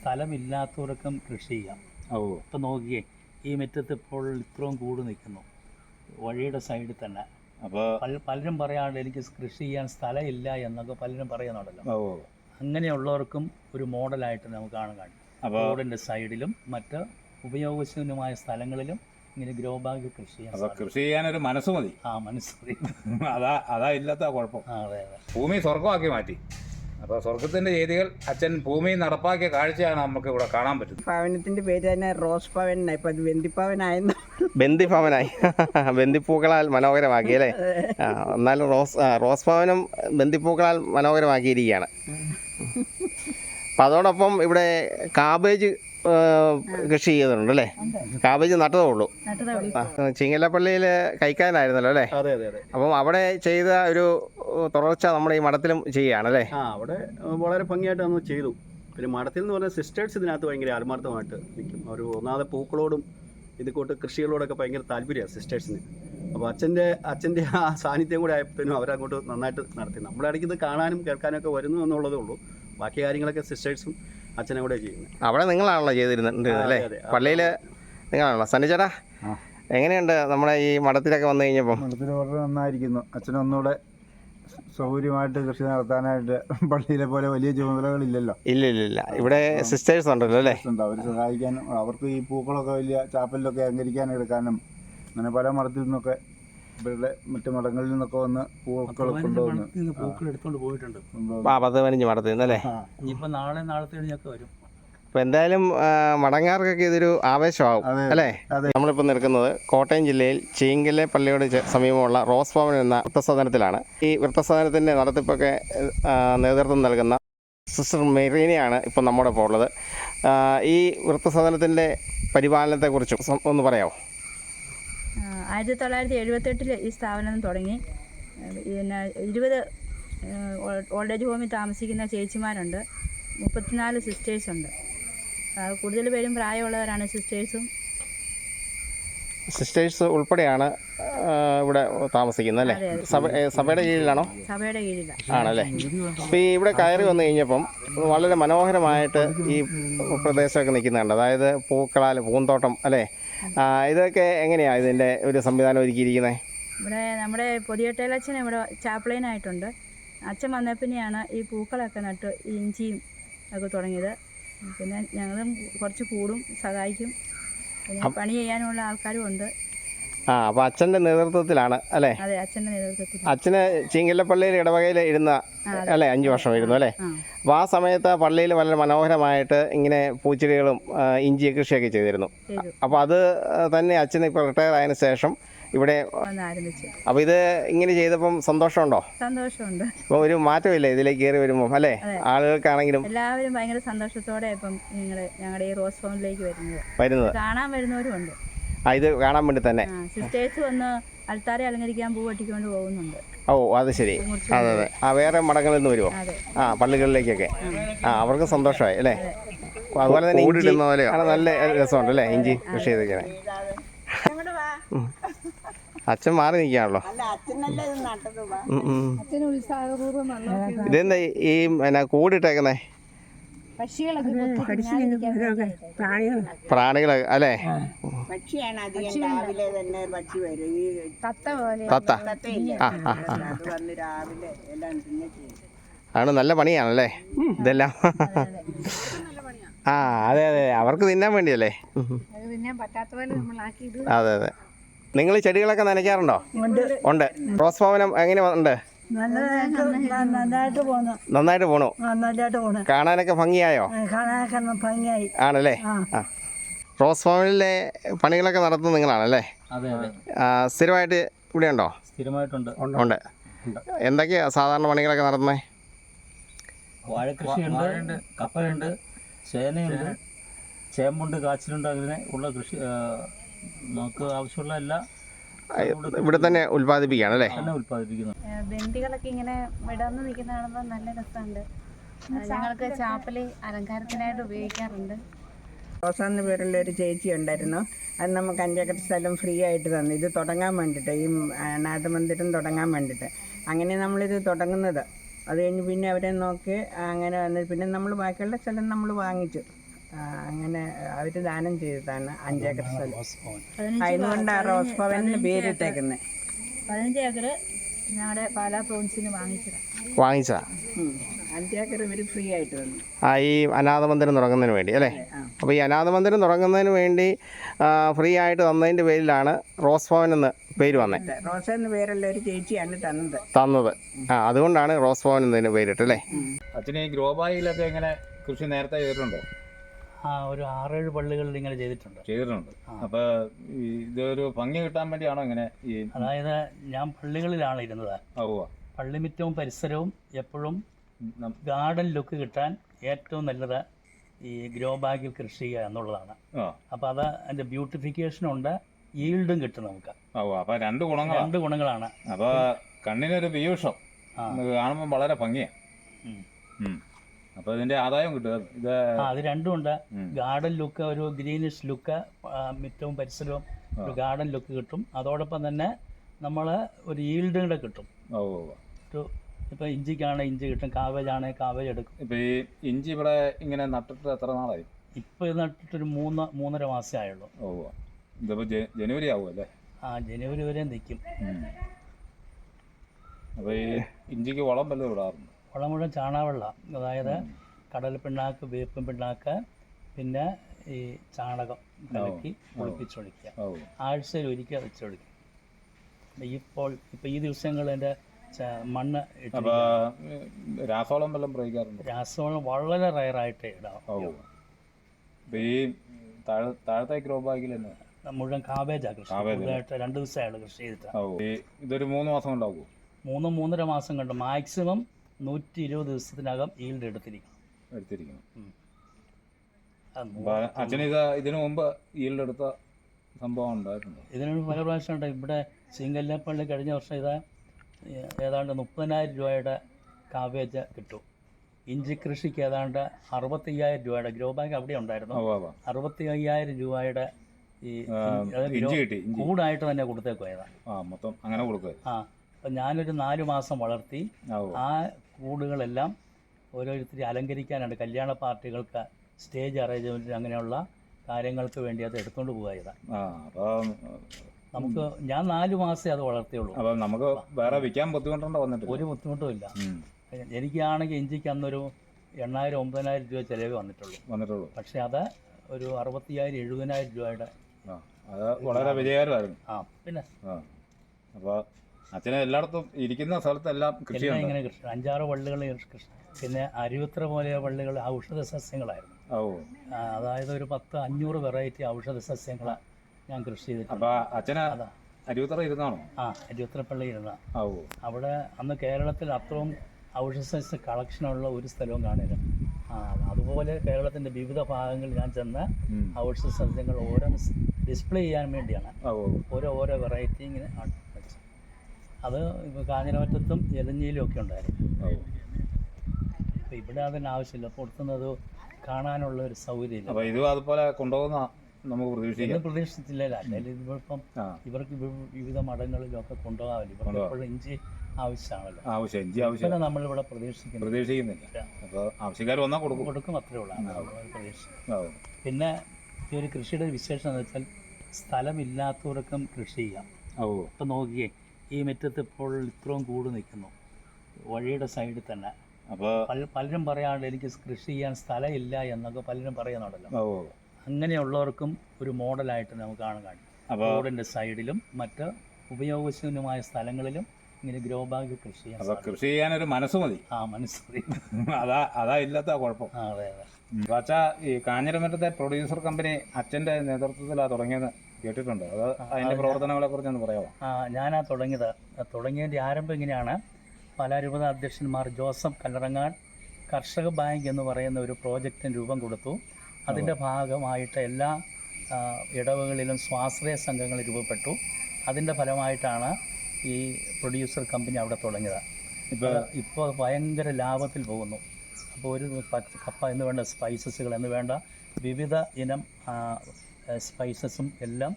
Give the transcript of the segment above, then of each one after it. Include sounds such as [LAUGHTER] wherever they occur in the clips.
സ്ഥലമില്ലാത്തവർക്കും കൃഷി ചെയ്യാം. ഓ. ഇപ്പം നോക്കിയേ ഈ മുറ്റത്ത് ഇപ്പോൾ ഇത്രയും കൂട് നിൽക്കുന്നു. വഴിയുടെ സൈഡിൽ തന്നെ. അപ്പോൾ പലരും പറയാണ്ട് എനിക്ക് കൃഷി ചെയ്യാൻ സ്ഥലമില്ല എന്നൊക്കെ പലരും പറയുന്നുണ്ടല്ലോ. അങ്ങനെയുള്ളവർക്കും ഒരു മോഡലായിട്ട് നമുക്ക് കാണാൻ കഴിയും. അപ്പോൾ റോഡിന്റെ സൈഡിലും മറ്റ് ഉപയോഗശൂന്യമായ സ്ഥലങ്ങളിലും ഇങ്ങനെ ഗ്രോ ബാഗ് കൃഷി ചെയ്യാം. കൃഷി ചെയ്യാനൊരു മനസ്സ് മതി. ആ മനസ്സ് മതി. അതാ അതാ ഇല്ലാത്ത കുഴപ്പം. ഭൂമി സ്വർഗമാക്കി മാറ്റി. അപ്പോൾ സ്വർഗത്തിന്റെ രീതികൾ അച്ഛൻ ഭൂമി നടപ്പാക്കിയ കാഴ്ചയാണ് നമുക്ക് ഇവിടെ കാണാൻ പറ്റുന്നത്. ഭവനത്തിന്റെ പേര് തന്നെ റോസ് ഭവൻ. ഇപ്പൊ അത് വെന്തിഭവനായെന്ന് ബന്ദിഭവനായി ബന്ദിപ്പൂക്കളാൽ [LAUGHS] മനോഹരമാക്കി അല്ലേ? ആ, എന്നാലും റോസ് ആ, റോസ് ഭവനം ബന്ദിപ്പൂക്കളാൽ മനോഹരമാക്കിയിരിക്കുകയാണ്. അപ്പം അതോടൊപ്പം ഇവിടെ കാബേജ് ആ, കൃഷി ചെയ്തിട്ടുണ്ട് അല്ലേ? കാബേജ് നട്ടതേ ഉള്ളൂ. ആ, ചിങ്ങലപ്പള്ളിയിൽ കഴിക്കാനായിരുന്നല്ലോ അല്ലേ? അതെ അതെ അതെ. അപ്പം അവിടെ ചെയ്ത ഒരു തുടർച്ച നമ്മുടെ ഈ മഠത്തിലും ചെയ്യുകയാണ് അല്ലേ ആ അവിടെ വളരെ ഭംഗിയായിട്ട് നമ്മൾ ചെയ്തു. പിന്നെ മഠത്തിൽ എന്ന് പറഞ്ഞാൽ സിസ്റ്റേഴ്സ് ഇതിനകത്ത് ഭയങ്കര ആത്മാർത്ഥമായിട്ട് നിൽക്കും. അവർ ഒന്നാമത്തെ പൂക്കളോടും ഇത് കൂട്ട് കൃഷികളോടൊക്കെ ഭയങ്കര താല്പര്യമാണ് സിസ്റ്റേഴ്സിന് അപ്പോൾ അച്ഛന്റെ അച്ഛന്റെ ആ സാന്നിധ്യം കൂടെ ആയപ്പോഴത്തേനും അവരങ്ങോട്ട് നന്നായിട്ട് നടത്തി. നമ്മുടെ ഇടയ്ക്ക് ഇത് കാണാനും കേൾക്കാനൊക്കെ വരുന്നു എന്നുള്ളതേ ഉള്ളൂ. ബാക്കി കാര്യങ്ങളൊക്കെ സിസ്റ്റേഴ്സും അച്ഛനെ കൂടെ ചെയ്യുന്നത് അവിടെ നിങ്ങളാണല്ലോ ചെയ്തിരുന്നത് അല്ലേ. പള്ളിയിൽ നിങ്ങളാണല്ലോ. സന്നിച്ചേട്ടാ എങ്ങനെയുണ്ട് നമ്മുടെ ഈ മഠത്തിലൊക്കെ വന്നു കഴിഞ്ഞപ്പോൾ മഠത്തിൽ വളരെ നന്നായിരിക്കുന്നു. അച്ഛൻ ഒന്നുകൂടെ സൗകര്യമായിട്ട് കൃഷി നടത്താനായിട്ട് [LAUGHS] പള്ളിയിലെ പോലെ വലിയ ചുമതലകളില്ലല്ലോ. ഇല്ല ഇല്ല ഇല്ല ഇവിടെ സിസ്റ്റേഴ്സ് ഉണ്ടല്ലോ അല്ലേ? ഉണ്ട്. അവർ സഹായിക്കാനും അവർക്ക് ഈ പൂക്കളൊക്കെ വലിയ ചാപ്പലിലൊക്കെ അലങ്കരിക്കാനും എടുക്കാനും അങ്ങനെ പല മഠത്തിൽ നിന്നൊക്കെ ഇവരുടെ മറ്റു മഠങ്ങളിൽ നിന്നൊക്കെ വന്ന് പൂക്കൾ കൊണ്ടുവന്ന് പൂക്കൾ എടുത്തുകൊണ്ട് പോയിട്ടുണ്ട്. ആ പത്ത് പതിനഞ്ച് മഠത്തിൽ അല്ലേ നാളെ നാളത്തെ വരും. അപ്പം എന്തായാലും മടങ്ങാർക്കൊക്കെ ഇതൊരു ആവേശമാവും. അല്ലേ? അതെ. നമ്മളിപ്പോൾ നിൽക്കുന്നത് കോട്ടയം ജില്ലയിൽ ചീങ്കലെ പള്ളിയോട് സമീപമുള്ള റോസ് ഭവൻ എന്ന വൃത്തസദനത്തിലാണ് ഈ വൃത്തസദനത്തിന്റെ നടത്തിപ്പൊക്കെ നേതൃത്വം നൽകുന്ന സിസ്റ്റർ മെറീനയാണ് ഇപ്പം നമ്മുടെ ഇപ്പോൾ ഉള്ളത്. ഈ വൃത്തസദനത്തിന്റെ പരിപാലനത്തെക്കുറിച്ച് ഒന്ന് പറയാമോ ആയിരത്തി തൊള്ളായിരത്തി എഴുപത്തെട്ടിൽ ഈ സ്ഥാപനം തുടങ്ങി. പിന്നെ ഇരുപത് ഓൾഡ് ഏജ് ഹോമിൽ താമസിക്കുന്ന ചേച്ചിമാരുണ്ട്. മുപ്പത്തിനാല് സിസ്റ്റേഴ്സുണ്ട്. കൂടുതൽ പേരും പ്രായമുള്ളവരാണ് സിസ്റ്റേഴ്സും. സിസ്റ്റേഴ്സ് ഉൾപ്പെടെയാണ് ഇവിടെ താമസിക്കുന്നത് അല്ലേ. സഭ സഭയുടെ കീഴിലാണോ? സഭയുടെ കീഴിലാണ് ആണല്ലേ? അപ്പോൾ ഈ ഇവിടെ കയറി വന്നു കഴിഞ്ഞപ്പം വളരെ മനോഹരമായിട്ട് ഈ പ്രദേശമൊക്കെ നിൽക്കുന്നുണ്ട്. അതായത് പൂക്കളാൽ പൂന്തോട്ടം അല്ലേ? ഇതൊക്കെ എങ്ങനെയാണ് ഇതിന്റെ ഒരു സംവിധാനം ഒരുക്കിയിരിക്കുന്നത് ഇവിടെ നമ്മുടെ പൊതിയട്ടേലച്ഛൻ ഇവിടെ ചാപ്ലൈനായിട്ടുണ്ട്. അച്ഛൻ വന്നപ്പിനെയാണ് ഈ പൂക്കളൊക്കെ നട്ട് ഇഞ്ചിയും ഒക്കെ തുടങ്ങിയത്. പിന്നെ ഞങ്ങളും കുറച്ച് കൂടും സഹായിക്കും. പിന്നെ പണി ചെയ്യാനുള്ള ആൾക്കാരും ഉണ്ട്. ആ അപ്പോൾ അച്ഛന്റെ നേതൃത്വത്തിലാണ് അല്ലേ? അതെ അച്ഛന്റെ നേതൃത്വത്തിൽ അച്ഛന് ചീങ്കല്ലപ്പള്ളിയിൽ ഇടവകയിൽ ഇരുന്ന അല്ലേ അഞ്ച് വർഷം ഇരുന്നു അല്ലേ? ആ. അപ്പോൾ ആ സമയത്ത് ആ പള്ളിയിൽ വളരെ മനോഹരമായിട്ട് ഇങ്ങനെ പൂച്ചെടികളും ഇഞ്ചി കൃഷിയൊക്കെ ചെയ്തിരുന്നു. അപ്പൊ അപ്പോൾ അത് തന്നെ അച്ഛൻ ഇപ്പോൾ റിട്ടയർ ആയതിനു ശേഷം ഇവിടെ അപ്പൊ ആരംഭിച്ചു അപ്പോൾ ഇത് ഇങ്ങനെ ചെയ്തപ്പം സന്തോഷമുണ്ടോ? സന്തോഷമുണ്ട്. അപ്പോൾ ഒരു മാറ്റമില്ലേ ഇതിലേക്ക് കയറി വരുമ്പോൾ അല്ലേ? ആളുകൾക്കാണെങ്കിലും എല്ലാവരും ഭയങ്കര സന്തോഷത്തോടെ ഇപ്പം ഞങ്ങളുടെ ഈ റോസ് ഫോമിലേക്ക് വരുന്നത്. വരുന്നത്. കാണാൻ വരുന്നവരും ഉണ്ട്. ആ ഇത് കാണാൻ വേണ്ടി തന്നെ. സിസ്റ്റേഴ്സ് വന്ന് അൽത്താരെ അലങ്കരിക്കാൻ പൂ പൊട്ടിക്കൊണ്ട് പോകുന്നുണ്ട്. ഓ അത് ശരി. അതെ അതെ. ആ വേറെ മടങ്ങളിൽ നിന്ന് വരുമോ അതെ. ആ പള്ളികളിലേക്കൊക്കെ. ആ. അവർക്ക് സന്തോഷമായി അല്ലേ? അതുപോലെ തന്നെ ഇഞ്ചി നല്ല രസമുണ്ട് അല്ലേ? ഇഞ്ചി കൃഷി ചെയ്തിരിക്കണേ. അച്ഛൻ മാറി നിൽക്കുകയാണല്ലോ. ഇതെന്താ ഈ- പിന്നെ കൂടിട്ടേക്കുന്നേ? പ്രാണികൾ. അല്ലേ? പക്ഷിയാണ് അധികം രാവിലെ തന്നെ പക്ഷി വരും. ഈ തത്ത ആണ് നല്ല പണിയാണല്ലേ? ഇതെല്ലാം. ആ അതെ അതെ. അവർക്ക് തിന്നാൻ വേണ്ടിയല്ലേ. അതെ അതെ. നിങ്ങൾ ചെടികളൊക്കെ നനയ്ക്കാറുണ്ടോ? ഉണ്ട്. റോസ് ഭവനം എങ്ങനെ ഉണ്ട്? നന്നായിട്ട് നന്നായിട്ട് പോണു. നന്നായിട്ട് പോണു. കാണാനൊക്കെ ഭംഗിയായോ? കാണാനൊക്കെ ഭംഗിയായി. ആണല്ലേ? റോസ് ഭവനിലെ പണികളൊക്കെ നടത്തുന്നത് നിങ്ങളാണല്ലേ അതെ അതെ. ആ, സ്ഥിരമായിട്ട് ഇവിടെ ഉണ്ടോ? സ്ഥിരമായിട്ടുണ്ട്. ഉണ്ട്. എന്തൊക്കെയാ സാധാരണ പണികളൊക്കെ നടത്തുന്നത് വാഴകൃഷിയുണ്ട് കപ്പയുണ്ട് ചേനയുണ്ട് ചേമ്പുണ്ട് കാച്ചിലുണ്ട് അങ്ങനെ ഉള്ള കൃഷി നമുക്ക് ആവശ്യമുള്ള എല്ലാ ഇവിടെ തന്നെ ഉൽപ്പാദിപ്പിക്കുകയാണ് അല്ലേ? തന്നെ ഉൽപ്പാദിപ്പിക്കുന്നു. ബന്ദികളൊക്കെ ഇങ്ങനെ വിടർന്ന് നിൽക്കുന്ന കാണുമ്പോൾ നല്ല രസമുണ്ട്. ഞങ്ങൾക്ക് ചാപ്പലി അലങ്കാരത്തിനായിട്ട് ഉപയോഗിക്കാറുണ്ട്. റോസാന്ന് പേരുള്ള ഒരു ചേച്ചി ഉണ്ടായിരുന്നു. അത് നമുക്ക് അഞ്ചേക്കർ സ്ഥലം ഫ്രീ ആയിട്ട് തന്നു. ഇത് തുടങ്ങാൻ വേണ്ടിയിട്ട് ഈ നാഥമന്ദിരം തുടങ്ങാൻ വേണ്ടിയിട്ട് അങ്ങനെ നമ്മളിത് തുടങ്ങുന്നത്. അത് കഴിഞ്ഞ് പിന്നെ അവരെ നോക്കി അങ്ങനെ വന്നിട്ട് പിന്നെ നമ്മൾ ബാക്കിയുള്ള സ്ഥലം നമ്മൾ വാങ്ങിച്ചു. അങ്ങനെ അവർ ദാനം ചെയ്തതാണ് അഞ്ചേക്കർ സ്ഥലം. അതുകൊണ്ട് റോസ് ഭവനിന് പേരിട്ടേക്കുന്നത് പതിനഞ്ച് ഏക്കർ ഞങ്ങളുടെ പാലാ പ്രോൺസിന് വാങ്ങിച്ചതാണ് വാങ്ങിച്ചാ അഞ്ചേക്കർ ഇവർ ഫ്രീ ആയിട്ട് തന്നു ആ ഈ അനാഥ മന്ദിരം തുടങ്ങുന്നതിന് വേണ്ടി അല്ലേ? അപ്പോൾ ഈ അനാഥ മന്ദിരം തുടങ്ങുന്നതിന് വേണ്ടി ഫ്രീ ആയിട്ട് തന്നതിന്റെ പേരിലാണ് റോസ് ഭവൻ എന്ന് പേര് വന്നത് റോസ് എന്ന പേരുള്ള ഒരു ചേച്ചിയാണ് തന്നത്. തന്നത്. ആ അതുകൊണ്ടാണ് റോസ് ഭവൻ എന്നതിന് പേരിട്ടല്ലേ അച്ഛനെ ഗ്രോബായിലൊക്കെ ഇങ്ങനെ കൃഷി നേരത്തെ ചെയ്തിട്ടുണ്ടോ? ഒരു ആറേഴ് പള്ളികളിൽ ഇങ്ങനെ ചെയ്തിട്ടുണ്ട്. ചെയ്തിട്ടുണ്ട്. അപ്പോൾ അപ്പൊ ഇതൊരു ഭംഗി കിട്ടാൻ വേണ്ടിയാണോ ഇങ്ങനെ ഈ അതായത് ഞാൻ പള്ളികളിലാണ് ഇരുന്നത്. പള്ളിമിറ്റവും. പരിസരവും എപ്പോഴും ഗാർഡൻ ലുക്ക് കിട്ടാൻ ഏറ്റവും നല്ലത് ഈ ഗ്രോ ബാഗിൽ കൃഷി ചെയ്യുക എന്നുള്ളതാണ്. അപ്പൊ അപ്പോൾ അത് അതിന്റെ ബ്യൂട്ടിഫിക്കേഷൻ ഉണ്ട് ഈൽഡും കിട്ടും നമുക്ക്. ഉവ്വ. രണ്ട് ഗുണങ്ങൾ രണ്ട് ഗുണങ്ങളാണ്. അപ്പൊ കണ്ണിനൊരു വ്യൂഷം കാണുമ്പോൾ വളരെ ഭംഗിയാണ്. അപ്പൊ ഇതിന്റെ ആദായം കിട്ടും. ഇത് അത് രണ്ടും ഉണ്ട്. ഗാർഡൻ ലുക്ക് ഒരു ഗ്രീനിഷ് ലുക്ക് മിറ്റവും പരിസരവും ഒരു ഗാർഡൻ ലുക്ക് കിട്ടും. അതോടൊപ്പം തന്നെ നമ്മൾ ഒരു ഈൽഡും കൂടെ കിട്ടും. ഒരു ഇപ്പൊ ഇഞ്ചിക്കാണെങ്കിൽ ഇഞ്ചി കിട്ടും കാവേജ് ആണെങ്കിൽ കാവേജ് എടുക്കും. ഇപ്പൊ ഈ ഇഞ്ചി ഇവിടെ ഇങ്ങനെ നട്ടിട്ട് എത്ര നാളായി? ഇപ്പൊ ഇത് നട്ടിട്ടൊരു മൂന്ന് മൂന്നര മാസേ ആയുള്ളൂ. ഓ. ഇതിപ്പോ ജനുവരി ആവുമല്ലേ ആ ജനുവരി വരെ നിൽക്കും. അപ്പൊ ഈ ഇഞ്ചിക്ക് വളം വല്ലതും ഇടാറുണ്ട്? വളം മുഴുവൻ ചാണകവെള്ളം. അതായത് കടൽ പിണ്ണാക്ക് വേപ്പും പിണ്ണാക്ക് പിന്നെ ഈ ചാണകം കലക്കി കുളിപ്പിച്ചൊഴിക്കുക. ആഴ്ചയിൽ ഒരിക്കൽ വെച്ചൊടിക്കുക ഇപ്പോൾ ഇപ്പൊ ഈ ദിവസങ്ങളിൽ എന്റെ മണ്ണ് രാസവളം വല്ലതും പ്രയോഗിക്കാറുണ്ട്? രാസവളം വളരെ റയറായിട്ട് ഇടാം ഈ താഴെ താഴത്തെ ഗ്രോ ബാഗിൽ തന്നെ മുഴുവൻ കാബേജാണ് കൃഷി? കൂടുതലായിട്ട് രണ്ട് ദിവസമായുള്ളൂ കൃഷി ചെയ്തിട്ട്. ഇതൊരു മൂന്ന് മാസം ഉണ്ടാവുമോ മൂന്ന് മൂന്നര മാസം കണ്ടു. മാക്സിമം നൂറ്റി ഇരുപത് ദിവസത്തിനകം ഈൽഡ് അത് അപ്പൊ അച്ഛന് ഇത് ഇതിനു മുമ്പ് ഈൽഡ് എടുത്ത സംഭവം ഉണ്ടായിട്ടുണ്ട്? ഇതിനൊരു പല പ്രാവശ്യം ഉണ്ട്. ഇവിടെ ചിങ്കല്ലപ്പള്ളി കഴിഞ്ഞ വർഷം ഇത് ഏതാണ്ട് മുപ്പതിനായിരം രൂപയുടെ കാവേജ് കിട്ടും. ഇഞ്ചി കൃഷിക്ക് ഏതാണ്ട് അറുപത്തയ്യായിരം രൂപയുടെ ഗ്രോ ബാങ്ക് അവിടെ ഉണ്ടായിരുന്നു. അറുപത്തി അയ്യായിരം രൂപയുടെ ഈ കൂടായിട്ട് തന്നെ കൊടുത്തേക്കുവായതാണ് ആ മൊത്തം അങ്ങനെ കൊടുക്കുക ആ അപ്പം ഞാനൊരു നാല് മാസം വളർത്തി ആ കൂടുകളെല്ലാം ഓരോരുത്തരെ അലങ്കരിക്കാനാണ് കല്യാണ പാർട്ടികൾക്ക് സ്റ്റേജ് അറേഞ്ച്മെന്റ് അങ്ങനെയുള്ള കാര്യങ്ങൾക്ക് വേണ്ടി അത് എടുത്തുകൊണ്ട് പോകാതാണ് നമുക്ക് ഞാൻ നാല് മാസമേ അത് വളർത്തിയുള്ളൂ. അപ്പം നമുക്ക് വേറെ വിൽക്കാൻ ബുദ്ധിമുട്ടുണ്ടോ വന്നിട്ട് ഒരു ബുദ്ധിമുട്ടും ഇല്ല. എനിക്കാണെങ്കിൽ ഇഞ്ചിക്ക് അന്നൊരു എണ്ണായിരം ഒമ്പതിനായിരം രൂപ ചിലവ് വന്നിട്ടുള്ളൂ. വന്നിട്ടുള്ളൂ. പക്ഷേ അത് ഒരു അറുപത്തിയായിരം എഴുപതിനായിരം രൂപയുടെ വളരെ വിജയകരമായിരുന്നു. ആ പിന്നെ അപ്പോൾ അച്ഛനെ എല്ലായിടത്തും ഇരിക്കുന്ന സ്ഥലത്തെല്ലാം എല്ലാം ഇങ്ങനെ കൃഷി അഞ്ചാറ് പള്ളികൾ കൃഷി പിന്നെ അരുവിത്ര പോലെ പള്ളികൾ ഔഷധ സസ്യങ്ങളായിരുന്നു. ഓ. ആ, അതായത് ഒരു പത്ത് അഞ്ഞൂറ് വെറൈറ്റി ഔഷധ സസ്യങ്ങളാണ് ഞാൻ കൃഷി ചെയ്തിട്ടുണ്ട് അപ്പൊ അച്ഛന് അതാ. അരുവത്തറ ഇരുന്നാണോ? ആ അരുവിത്രപ്പള്ളി ഇരുന്ന. ഇരുന്നാ ഓ. അവിടെ അന്ന് കേരളത്തിൽ അത്രയും ഔഷധ സസ്യ കളക്ഷനുള്ള ഒരു സ്ഥലവും കാണില്ല. ആ അതുപോലെ കേരളത്തിന്റെ വിവിധ ഭാഗങ്ങളിൽ ഞാൻ ചെന്ന് ഉം. ഔഷധ സസ്യങ്ങൾ ഓരോ ഡിസ്പ്ലേ ചെയ്യാൻ വേണ്ടിയാണ്. ഓ. ഓരോ ഓരോ വെറൈറ്റി ഇങ്ങനെ. അത് കാഞ്ഞിരമറ്റത്തും എലഞ്ഞിയിലും ഒക്കെ ഉണ്ടായിരുന്നു. അപ്പോൾ ഇവിടെ അതിന് ആവശ്യമില്ല. പുറത്തുനിന്നത് കാണാനുള്ള ഒരു സൗകര്യം അപ്പോൾ ഇതും അതുപോലെ കൊണ്ടുപോകുന്ന നമുക്ക് പ്രതീക്ഷിക്കാം. പ്രതീക്ഷിച്ചില്ല അല്ലെങ്കിൽ ഇതിപ്പം ഇവർക്ക് വിവിധ വിവിധ മഠങ്ങളിലൊക്കെ കൊണ്ടുപോകാമല്ലോ ഇവർക്ക് എപ്പോഴും ഇഞ്ചി ആവശ്യമാണല്ലോ. ആവശ്യം ഇഞ്ചി ആവശ്യം. പിന്നെ നമ്മളിവിടെ പ്രതീക്ഷിക്കുന്നു പ്രതീക്ഷിക്കുന്നില്ല. അപ്പോൾ ആവശ്യക്കാർ വന്നാൽ കൊടുക്കും. കൊടുക്കും അത്രേ ഉള്ളൂ. പ്രതീക്ഷ. പിന്നെ ഈ ഒരു കൃഷിയുടെ വിശേഷം എന്ന് വെച്ചാൽ സ്ഥലമില്ലാത്തവർക്കും കൃഷി ചെയ്യാം. ഓ. ഇപ്പം നോക്കിയേ ഈ മുറ്റത്ത് ഇപ്പോൾ ഇത്രയും കൂട് നിൽക്കുന്നു. വഴിയുടെ സൈഡിൽ തന്നെ. അപ്പോൾ പലരും പറയാണ്ട് എനിക്ക് കൃഷി ചെയ്യാൻ സ്ഥലമില്ല എന്നൊക്കെ പലരും പറയുന്നുണ്ടല്ലോ. അങ്ങനെയുള്ളവർക്കും ഒരു മോഡലായിട്ട് നമുക്ക് കാണാൻ റോഡിന്റെ സൈഡിലും മറ്റ് ഉപയോഗശൂന്യമായ സ്ഥലങ്ങളിലും ഇങ്ങനെ ഗ്രോ ബാഗ് കൃഷി ചെയ്യാൻ കൃഷി ചെയ്യാൻ കൃഷി ചെയ്യാനൊരു മനസ്സ് മതി. ആ മനസ്സ് മതി. [LAUGHS] അതാ അതാ ഇല്ലാത്ത കുഴപ്പം. അതെ അതെ. വാച്ചാ ഈ കാഞ്ഞിരമറ്റത്തെ പ്രൊഡ്യൂസർ കമ്പനി അച്ഛന്റെ നേതൃത്വത്തിലാണ് തുടങ്ങിയത്. കേട്ടിട്ടുണ്ട്. അത് അതിന്റെ പ്രവർത്തനങ്ങളെ കുറിച്ചൊന്ന് പറയാമോ ആ ഞാനാ തുടങ്ങിയത്. തുടങ്ങിയതിന്റെ ആരംഭം ഇങ്ങനെയാണ്. പാലാരൂപത അധ്യക്ഷന്മാർ ജോസഫ് കല്ലറങ്ങാട് കർഷക ബാങ്ക് എന്ന് പറയുന്ന ഒരു പ്രോജക്റ്റിന് രൂപം കൊടുത്തു. അതിന്റെ ഭാഗമായിട്ട് എല്ലാ ഇടവകളിലും സ്വാശ്രയ സംഘങ്ങൾ രൂപപ്പെട്ടു. അതിന്റെ ഫലമായിട്ടാണ് ഈ പ്രൊഡ്യൂസർ കമ്പനി അവിടെ തുടങ്ങിയത്. ഇപ്പോൾ ഇപ്പോൾ ഭയങ്കര ലാഭത്തിൽ പോകുന്നു. അപ്പോൾ ഒരു കപ്പ എന്ന് വേണ്ട സ്പൈസസുകൾ എന്ന് വേണ്ട വിവിധ ഇനം സ്പൈസസും എല്ലാം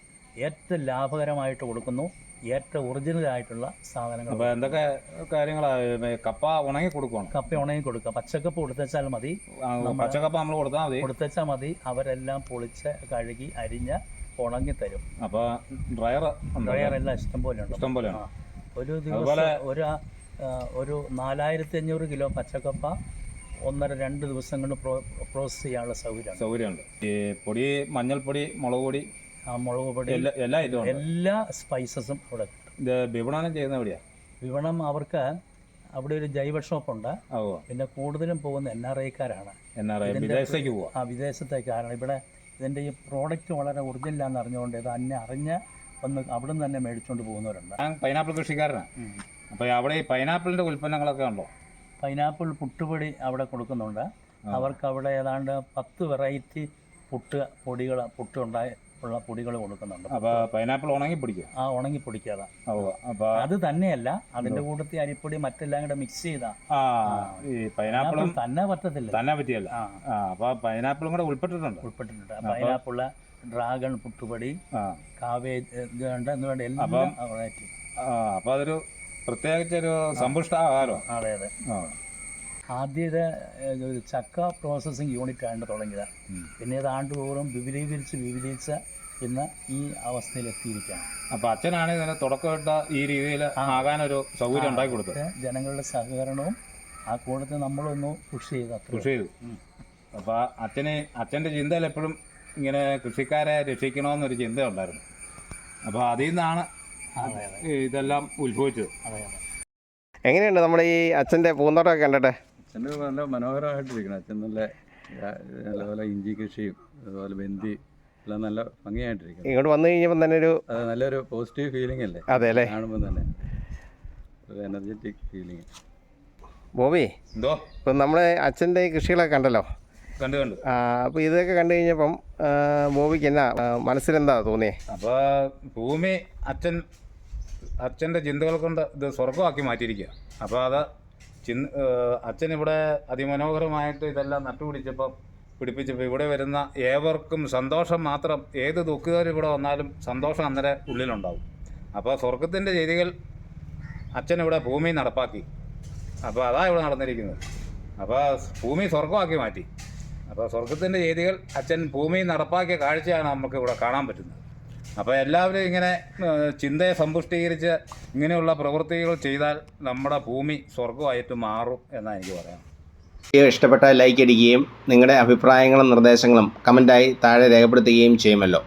ഏറ്റവും ലാഭകരമായിട്ട് കൊടുക്കുന്നു. ഏറ്റവും ഒറിജിനൽ ആയിട്ടുള്ള സാധനങ്ങൾ അപ്പോൾ എന്തൊക്കെ കാര്യങ്ങളാണ് കപ്പ ഉണങ്ങി കൊടുക്കണം കപ്പ ഉണങ്ങി കൊടുക്കുക. പച്ചക്കപ്പ് കൊടുത്തച്ചാൽ മതി. പച്ചക്കപ്പ നമ്മൾ കൊടുത്താൽ മതി. കൊടുത്തച്ചാൽ മതി. അവരെല്ലാം പൊളിച്ച് കഴുകി അരിഞ്ഞ് ഉണങ്ങി തരും. അപ്പോൾ ഡ്രയർ ഡ്രയറെല്ലാം ഇഷ്ടം പോലെ ഉണ്ട്. ഇഷ്ടം ഒരു ദിവസം ഒരു ഒരു നാലായിരത്തി അഞ്ഞൂറ് കിലോ പച്ചക്കപ്പ ഒന്നര രണ്ട് ദിവസം കൊണ്ട് പ്രോ പ്രോസസ് ചെയ്യാനുള്ള സൗകര്യമാണ് സൗകര്യമുണ്ട്. ഈ പൊടി മഞ്ഞൾപ്പൊടി മുളക് പൊടി ആ മുളക് പൊടി എല്ലാ എല്ലാ ഉണ്ട്. എല്ലാ സ്പൈസസും അവിടെ ഇത് വിപണനം ചെയ്യുന്ന എവിടെയാ? വിപണം അവർക്ക് അവിടെ ഒരു ജൈവ ഷോപ്പുണ്ട് പിന്നെ കൂടുതലും പോകുന്ന എൻ ആർ ഐക്കാരാണ് എൻ ആർ ഐ വിദേശത്തേക്ക് പോവാ? ആ വിദേശത്തേക്കാരാണ്. ഇവിടെ ഇതിന്റെ ഈ പ്രോഡക്റ്റ് വളരെ ഒറിജിനലാന്ന് അറിഞ്ഞുകൊണ്ട് ഇത് അന്നെ അറിഞ്ഞ് വന്ന് അവിടെ നിന്ന് തന്നെ മേടിച്ചുകൊണ്ട് പോകുന്നവരുണ്ട്. ഞാൻ പൈനാപ്പിൾ കൃഷിക്കാരനാണ്. അപ്പോൾ അവിടെ ഈ പൈനാപ്പിളിന്റെ ഉൽപ്പന്നങ്ങളൊക്കെ ഉണ്ടോ? പൈനാപ്പിൾ പുട്ടുപൊടി അവിടെ കൊടുക്കുന്നുണ്ട്. അവർക്ക് അവിടെ ഏതാണ്ട് പത്ത് വെറൈറ്റി പുട്ട് പൊടികൾ പുട്ട് ഉണ്ടായ ഉള്ള പൊടികൾ കൊടുക്കുന്നുണ്ട്. അപ്പോൾ പൈനാപ്പിൾ ഉണങ്ങി പിടിക്കുക? ആ ഉണങ്ങി പൊടിക്കാതെ അപ്പോൾ അത് തന്നെയല്ല അതിന്റെ കൂട്ടത്തിൽ അരിപ്പൊടി മറ്റെല്ലാം കൂടെ മിക്സ് ചെയ്താ. ഈ പൈനാപ്പിളും തന്നെ പറ്റത്തില്ല. തന്നെ പറ്റിയല്ല. അപ്പോൾ പൈനാപ്പിളും കൂടെ ഉൾപ്പെട്ടിട്ടുണ്ട്. ഉൾപ്പെട്ടിട്ടുണ്ട്. പൈനാപ്പിൾ ഡ്രാഗൺ പുട്ടുപൊടി കാവേജ് എന്ന് വേണ്ട എല്ലാം വെറൈറ്റി അപ്പോൾ അതൊരു പ്രത്യേകിച്ചൊരു സമ്പുഷ്ട ആഹാരം? അതെ അതെ. ആദ്യത്തെ ഒരു ചക്ക പ്രോസസ്സിങ് യൂണിറ്റ് ആണ് തുടങ്ങിയത്. പിന്നീട് പിന്നെ അത് ആണ്ടുതോറും വിപുലീകരിച്ച് വിപുലീകരിച്ച് ഇന്ന് ഈ അവസ്ഥയിലെത്തിയിരിക്കുകയാണ്. അപ്പോൾ അച്ഛനാണ് ഇതിനെ തുടക്കമിട്ട ഈ രീതിയിൽ ആകാനൊരു സൗകര്യം ഉണ്ടാക്കി കൊടുത്തത്. ജനങ്ങളുടെ സഹകരണവും ആ കൂടത്തെ നമ്മളൊന്ന് പുഷ് ചെയ്ത കൃഷി ചെയ്തു. അപ്പോൾ അച്ഛന് അച്ഛന്റെ ചിന്തയിൽ എപ്പോഴും ഇങ്ങനെ കൃഷിക്കാരെ രക്ഷിക്കണമെന്നൊരു ചിന്തയുണ്ടായിരുന്നു. അപ്പോൾ അതിൽ നിന്നാണ് ഇതെല്ലാം ഉത്ഭവിച്ചത് എങ്ങനെയുണ്ട് നമ്മുടെ ഈ അച്ഛന്റെ പൂന്തോട്ടമൊക്കെ കണ്ടിട്ട്? അച്ഛന്റെ നല്ല മനോഹരമായിട്ടിരിക്കണം അച്ഛൻ നല്ല നല്ലപോലെ ഇഞ്ചി കൃഷിയും അതുപോലെ ബന്ദി എല്ലാം നല്ല ഭംഗിയായിട്ടിരിക്കും ഇങ്ങോട്ട് വന്നു കഴിഞ്ഞപ്പോൾ തന്നെ ഒരു നല്ലൊരു പോസിറ്റീവ് ഫീലിംഗ് അല്ലേ? അതെ അല്ലേ? കാണുമ്പോൾ തന്നെ. ഒരു എനർജറ്റിക് ഫീലിംഗ് ബോബി എന്തോ? ഇപ്പം നമ്മുടെ അച്ഛന്റെ ഈ കൃഷികളൊക്കെ കണ്ടല്ലോ? കണ്ടു കണ്ടു. അപ്പോൾ ഇതൊക്കെ കണ്ടു കഴിഞ്ഞപ്പം ബോബിക്ക് എന്നാ മനസ്സിലെന്താ തോന്നിയേ? അപ്പോൾ ഭൂമി അച്ഛൻ അച്ഛന്റെ ചിന്തകൾ കൊണ്ട് ഇത് സ്വർഗമാക്കി മാറ്റിയിരിക്കുക. അപ്പോൾ അത് ചിന് അച്ഛൻ ഇവിടെ അതിമനോഹരമായിട്ട് ഇതെല്ലാം നട്ടുപിടിച്ചപ്പം പിടിപ്പിച്ചപ്പോൾ ഇവിടെ വരുന്ന ഏവർക്കും സന്തോഷം മാത്രം ഏത് ദുഃഖിതർ ഇവിടെ വന്നാലും സന്തോഷം അന്നേരം ഉള്ളിലുണ്ടാവും. അപ്പോൾ സ്വർഗത്തിന്റെ ചെയ്തികൾ അച്ഛൻ ഇവിടെ ഭൂമി നടപ്പാക്കി. അപ്പോൾ അതാണ് ഇവിടെ നടന്നിരിക്കുന്നത്. അപ്പോൾ ഭൂമി സ്വർഗമാക്കി മാറ്റി. അപ്പോൾ സ്വർഗത്തിന്റെ ചെയ്തികൾ അച്ഛൻ ഭൂമി നടപ്പാക്കിയ കാഴ്ചയാണ് നമുക്ക് ഇവിടെ കാണാൻ പറ്റുന്നത്. അപ്പോൾ എല്ലാവരും ഇങ്ങനെ ചിന്തയെ സമ്പുഷ്ടീകരിച്ച് ഇങ്ങനെയുള്ള പ്രവൃത്തികൾ ചെയ്താൽ നമ്മുടെ ഭൂമി സ്വർഗമായിട്ട് മാറും എന്നാണ് എനിക്ക് പറയാം വീഡിയോ ഇഷ്ടപ്പെട്ടാൽ ലൈക്ക് അടിക്കുകയും നിങ്ങളുടെ അഭിപ്രായങ്ങളും നിർദ്ദേശങ്ങളും കമന്റായി താഴെ രേഖപ്പെടുത്തുകയും ചെയ്യുമല്ലോ.